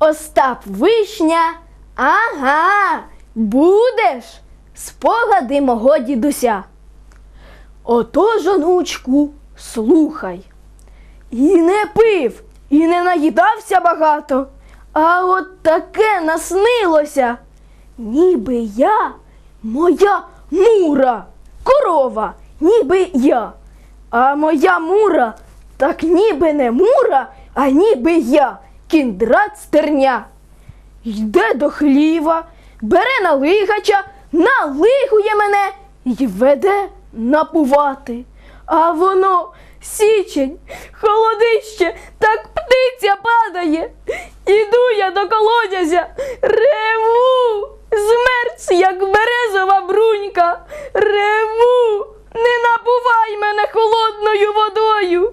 Остап Вишня. Ага, будеш спогади мого дідуся. Отож, онучку, слухай. І не пив, і не наїдався багато, а от таке наснилося, ніби я, моя мура, корова, ніби я. А моя мура, так ніби не мура, а ніби я, кіндрат стерня. Йде до хліва, бере налигача, налигує мене й веде напувати. А воно січень, холодище, так птиця падає. Іду я до колодязя, реву, змерз, як березова брунька, реву, не напувай мене холодною водою,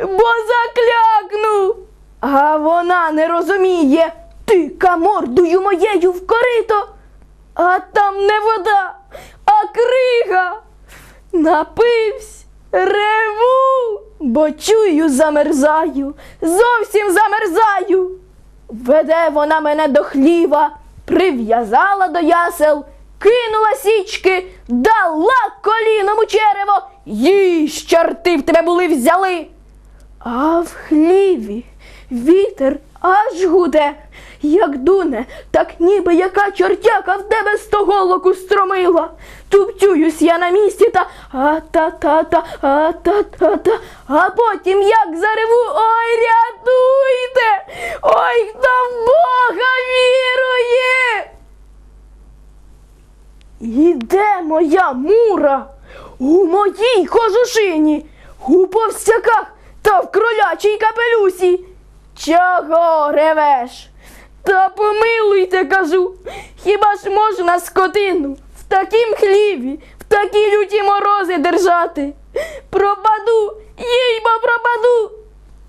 бо заклякну. А вона не розуміє, тика мордою моєю в корито, а там не вода, а крига. Напивсь, реву, бо чую, замерзаю, зовсім замерзаю. Веде вона мене до хліва, прив'язала до ясел, кинула січки, дала коліном у черево, їж, чорти в тебе були взяли. А в хліві вітер аж гуде, як дуне, так ніби яка чортяка в тебе стоголоку стромила. Тупцююсь я на місці та а-та-та-та, а-та-та-та, а потім як зареву, ой, рятуйте! Ой, хто в Бога вірує! Іде моя мура у моїй кожушині, у повсяках та в кролячій капелюсі. Чого ревеш? Та помилуйте, кажу, хіба ж можна скотину в такім хліві, в такі люті морози держати? Пропаду, їй бо пропаду.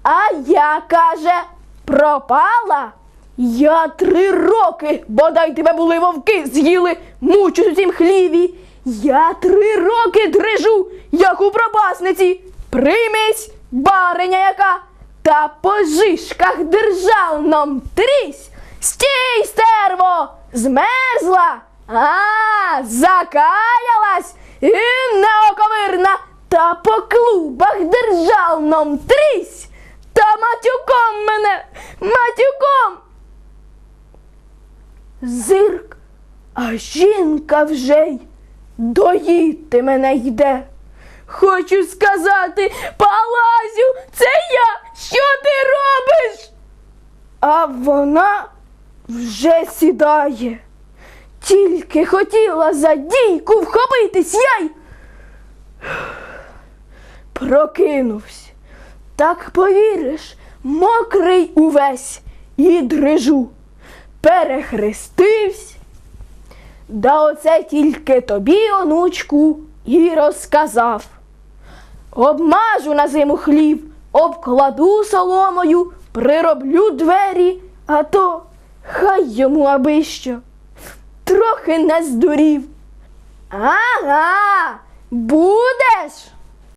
А я, каже, пропала? Я три роки, бодай тебе були вовки з'їли, мучусь у цім хліві. Я три роки дрижу, як у пропасниці. Примись, бариня яка, та по жишках державном трісь. Стій, стерво, змерзла, а, закаялась і неоковирна, та по клубах державном трісь. Та матюком мене, матюком. Зирк, а жінка вже й доїти мене йде. Хочу сказати, Палазю, це я. Що ти робиш? А вона вже сідає. Тільки хотіла за дійку вхопитись, я й прокинувся. Так повіриш, мокрий увесь і дрижу. Перехрестився. Да оце тільки тобі, онучку, і розказав. Обмажу на зиму хліб, обкладу соломою, прироблю двері, а то хай йому аби що. Трохи не здурів. Ага, будеш?